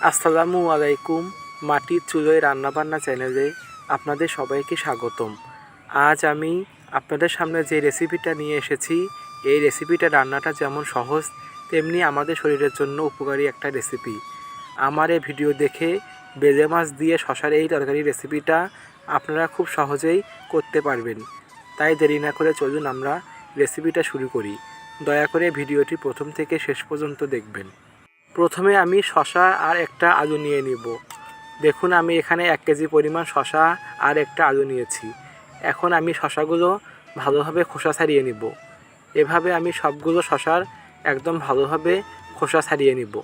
আসসালামু আলাইকুম, মাটির চুলোয় রান্নাবান্না চ্যানেলে আপনাদের সবাইকে স্বাগতম। আজ আমি আপনাদের সামনে যে রেসিপিটা নিয়ে এসেছি, এই রেসিপিটা রান্নাটা যেমন সহজ, তেমনি আমাদের শরীরের জন্য উপকারী একটা রেসিপি। আমার এই ভিডিও দেখে বেলে মাছ দিয়ে শশার এই তরকারি রেসিপিটা আপনারা খুব সহজেই করতে পারবেন। তাই দেরি না করে চলুন আমরা রেসিপিটা শুরু করি। দয়া করে ভিডিওটি প্রথম থেকে শেষ পর্যন্ত দেখবেন। প্রথমে আমি শশা আর একটা আলু নিয়ে নিব। দেখুন, আমি এখানে এক কেজি পরিমাণ শশা আর একটা আলু নিয়েছি। এখন আমি শশাগুলো ভালোভাবে খোসা ছাড়িয়ে নিব। এভাবে আমি সবগুলো শশার একদম ভালোভাবে খোসা ছাড়িয়ে নিব।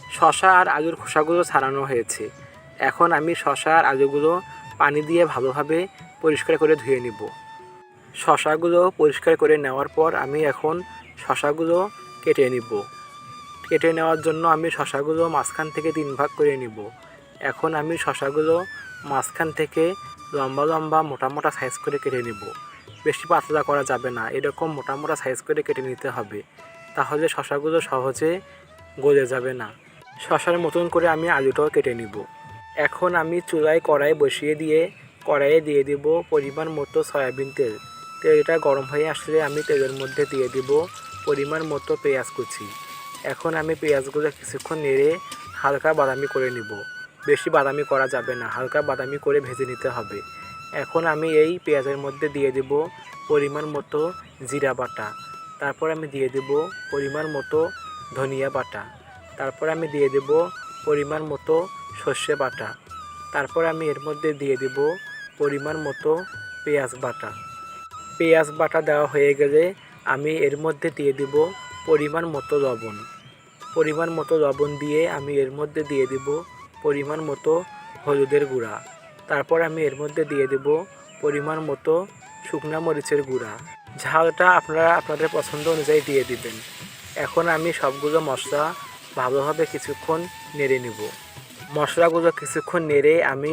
শশা আর আলুর খোসাগুলো ছাড়ানো হয়েছে। এখন আমি শশা আর আলুগুলো পানি দিয়ে ভালোভাবে পরিষ্কার করে ধুয়ে নিব। শশাগুলো পরিষ্কার করে নেওয়ার পর আমি এখন শশাগুলো কেটে নিব। কেটে নেওয়ার জন্য আমি শশাগুলো মাঝখান থেকে তিন ভাগ করে নিব। এখন আমি শশাগুলো মাঝখান থেকে লম্বা লম্বা মোটা মোটা সাইজ করে কেটে নিব। বেশি পাতলা করা যাবে না, এরকম মোটা মোটা সাইজ করে কেটে নিতে হবে। তাহলে শশাগুলো সহজে গলে যাবে না। শশার মতন করে আমি আলুটাও কেটে নিব। এখন আমি চুলায় কড়াই বসিয়ে দিয়ে কড়াইয়ে দিয়ে দিব পরিমাণ মতো সয়াবিন তেল। তেলটা গরম হয়ে আসলে আমি তেলের মধ্যে দিয়ে দিব পরিমাণ মতো পেঁয়াজ কুচি। এখন আমি পেঁয়াজগুলো কিছুক্ষণ নেড়ে হালকা বাদামি করে নিব। বেশি বাদামি করা যাবে না, হালকা বাদামি করে ভেজে নিতে হবে। এখন আমি এই পেঁয়াজের মধ্যে দিয়ে দেব পরিমাণ মতো জিরা বাটা। তারপর আমি দিয়ে দেব পরিমাণ মতো ধনিয়া বাটা। তারপর আমি দিয়ে দেব পরিমাণ মতো সর্ষে বাটা। তারপর আমি এর মধ্যে দিয়ে দেব পরিমাণ মতো পেঁয়াজ বাটা। পেঁয়াজ বাটা দেওয়া হয়ে গেলে আমি এর মধ্যে দিয়ে দেব পরিমাণ মতো লবণ। পরিমাণ মতো লবণ দিয়ে আমি এর মধ্যে দিয়ে দেব পরিমাণ মতো হলুদের গুঁড়া। তারপর আমি এর মধ্যে দিয়ে দেব পরিমাণ মতো শুকনা মরিচের গুঁড়া। ঝালটা আপনারা আপনাদের পছন্দ অনুযায়ী দিয়ে দিবেন। এখন আমি সবগুলো মশলা ভালোভাবে কিছুক্ষণ নেড়ে নেব। মশলাগুলো কিছুক্ষণ নেড়ে আমি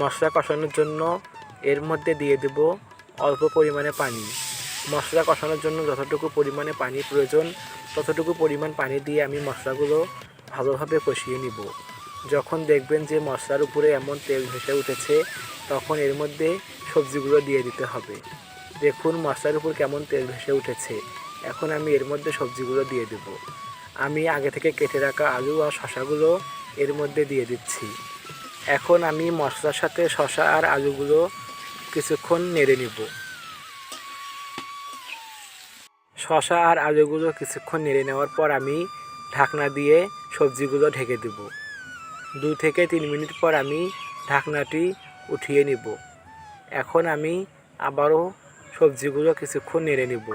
মশলা কষানোর জন্য এর মধ্যে দিয়ে দেব অল্প পরিমাণে পানি। মশলা কষানোর জন্য যতটুকু পরিমাণে পানি প্রয়োজন ততটুকু পরিমাণ পানি দিয়ে আমি মশলাগুলো ভালোভাবে কষিয়ে নিব। যখন দেখবেন যে মশলার উপরে এমন তেল ভেসে উঠেছে, তখন এর মধ্যে সবজিগুলো দিয়ে দিতে হবে। দেখুন মশলার উপর কেমন তেল ভেসে উঠেছে। এখন আমি এর মধ্যে সবজিগুলো দিয়ে দেব। আমি আগে থেকে কেটে রাখা আলু আর শশাগুলো এর মধ্যে দিয়ে দিচ্ছি। এখন আমি মশলার সাথে শশা আর আলুগুলো কিছুক্ষণ নেড়ে নিব। শশা আর আলুগুলো কিছুক্ষণ নেড়ে নেওয়ার পর আমি ঢাকনা দিয়ে সবজিগুলো ঢেকে দেব। দু থেকে তিন মিনিট পর আমি ঢাকনাটি উঠিয়ে নিব। এখন আমি আবারও সবজিগুলো কিছুক্ষণ নেড়ে নিব।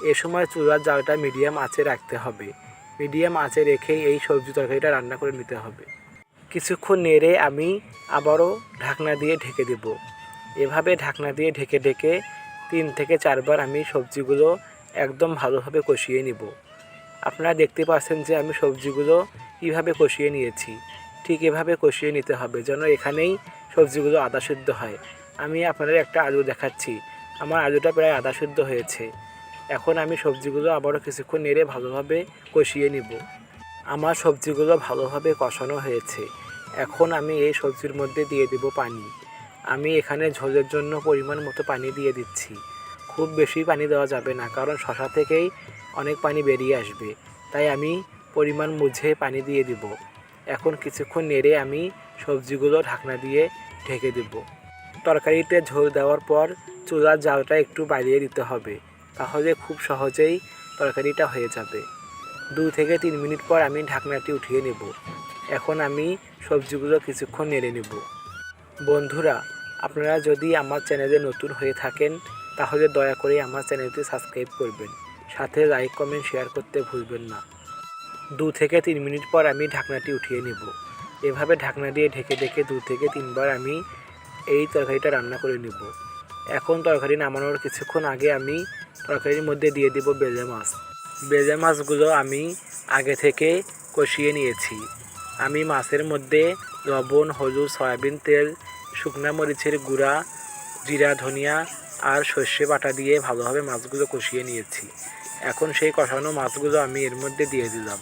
এ সময় চুলার জালটা মিডিয়াম আঁচে রাখতে হবে। মিডিয়াম আঁচে রেখেই এই সবজি তরকারিটা রান্না করে নিতে হবে। কিছুক্ষণ নেড়ে আমি আবারও ঢাকনা দিয়ে ঢেকে দেব। এভাবে ঢাকনা দিয়ে ঢেকে ঢেকে তিন থেকে চারবার আমি সবজিগুলো একদম ভালোভাবে কষিয়ে নিব। আপনারা দেখতে পাচ্ছেন যে আমি সবজিগুলো কীভাবে কষিয়ে নিয়েছি। ঠিক এভাবে কষিয়ে নিতে হবে যেন এখানেই সবজিগুলো আদা সিদ্ধ হয়। আমি আপনাদের একটা আলু দেখাচ্ছি। আমার আলুটা প্রায় আদা সিদ্ধ হয়েছে। এখন আমি সবজিগুলো আবারও কিছুক্ষণ নেড়ে ভালোভাবে কষিয়ে নিব। আমার সবজিগুলো ভালোভাবে কষানো হয়েছে। এখন আমি এই সবজির মধ্যে দিয়ে দেব পানি। আমি এখানে ঝোলের জন্য পরিমাণ মতো পানি দিয়ে দিচ্ছি। খুব বেশি পানি দেওয়া যাবে না, কারণ শশা থেকেই অনেক পানি বেরিয়ে আসবে। তাই আমি পরিমাণ বুঝে পানি দিয়ে দিব। এখন কিছুক্ষণ নেড়ে আমি সবজিগুলো ঢাকনা দিয়ে ঢেকে দেব। তরকারিতে ঝোল দেওয়ার পর চুলার জালটা একটু বাড়িয়ে দিতে হবে, তাহলে খুব সহজেই তরকারিটা হয়ে যাবে। দু থেকে তিন মিনিট পর আমি ঢাকনাটি উঠিয়ে নেব। এখন আমি সবজিগুলো কিছুক্ষণ নেড়ে নেব। বন্ধুরা, আপনারা যদি আমার চ্যানেলে নতুন হয়ে থাকেন তাহলে দয়া করে আমার চ্যানেলটি সাবস্ক্রাইব করবেন। সাথে লাইক, কমেন্ট, শেয়ার করতে ভুলবেন না। দু থেকে তিন মিনিট পর আমি ঢাকনাটি উঠিয়ে নেব। এভাবে ঢাকনা দিয়ে ঢেকে ঢেকে দু থেকে তিনবার আমি এই তরকারিটা রান্না করে নেব। এখন তরকারি নামানোর কিছুক্ষণ আগে আমি তরকারির মধ্যে দিয়ে দেব বেলে মাছ। বেলে মাছগুলো আমি আগে থেকে কষিয়ে নিয়েছি। আমি মাছের মধ্যে লবণ, হলুদ, সয়াবিন তেল, শুকনা মরিচের গুঁড়া, জিরা, ধনিয়া আর সর্ষে বাটা দিয়ে ভালোভাবে মাছগুলো কষিয়ে নিয়েছি। এখন সেই কষানো মাছগুলো আমি এর মধ্যে দিয়ে দিলাম।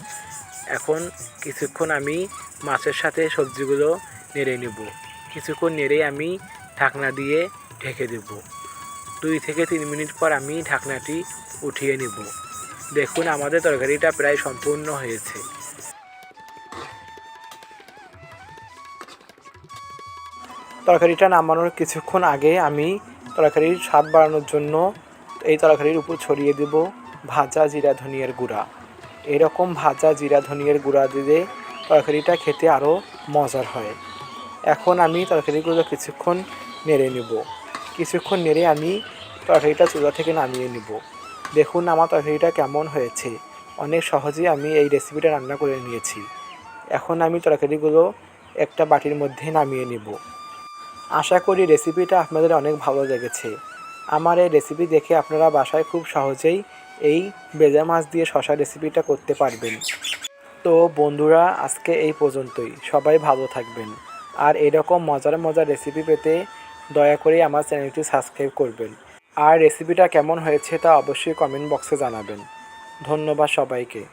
এখন কিছুক্ষণ আমি মাছের সাথে সবজিগুলো নেড়ে নেব। কিছুক্ষণ নেড়ে আমি ঢাকনা দিয়ে ঢেকে দেব। দুই থেকে তিন মিনিট পর আমি ঢাকনাটি উঠিয়ে নেব। দেখুন, আমাদের তরকারিটা প্রায় সম্পূর্ণ হয়েছে। তরকারিটা নামানোর কিছুক্ষণ আগে আমি তরকারির স্বাদ বাড়ানোর জন্য এই তরকারির উপর ছড়িয়ে দেব ভাজা জিরা ধনিয়ার গুঁড়া। এরকম ভাজা জিরা ধনিয়ার গুঁড়া দিলে তরকারিটা খেতে আরও মজার হয়। এখন আমি তরকারিগুলো কিছুক্ষণ নেড়ে নেব। কিছুক্ষণ নেড়ে আমি তরকারিটা চুলা থেকে নামিয়ে নেব। দেখুন আমার তরকারিটা কেমন হয়েছে। অনেক সহজেই আমি এই রেসিপিটা রান্না করে নিয়েছি। এখন আমি তরকারিগুলো একটা বাটির মধ্যে নামিয়ে নেব। আশা করি রেসিপিটা আপনাদের অনেক ভালো লেগেছে। আমার এই রেসিপি দেখে আপনারা বাসায় খুব সহজেই এই বেজা মাছ দিয়ে শশা রেসিপিটা করতে পারবেন। তো বন্ধুরা, আজকে এই পর্যন্তই। সবাই ভালো থাকবেন। আর এরকম মজার মজার রেসিপি পেতে দয়া করে আমার চ্যানেলটি সাবস্ক্রাইব করবেন। আর রেসিপিটা কেমন হয়েছে তা অবশ্যই কমেন্ট বক্সে জানাবেন। ধন্যবাদ সবাইকে।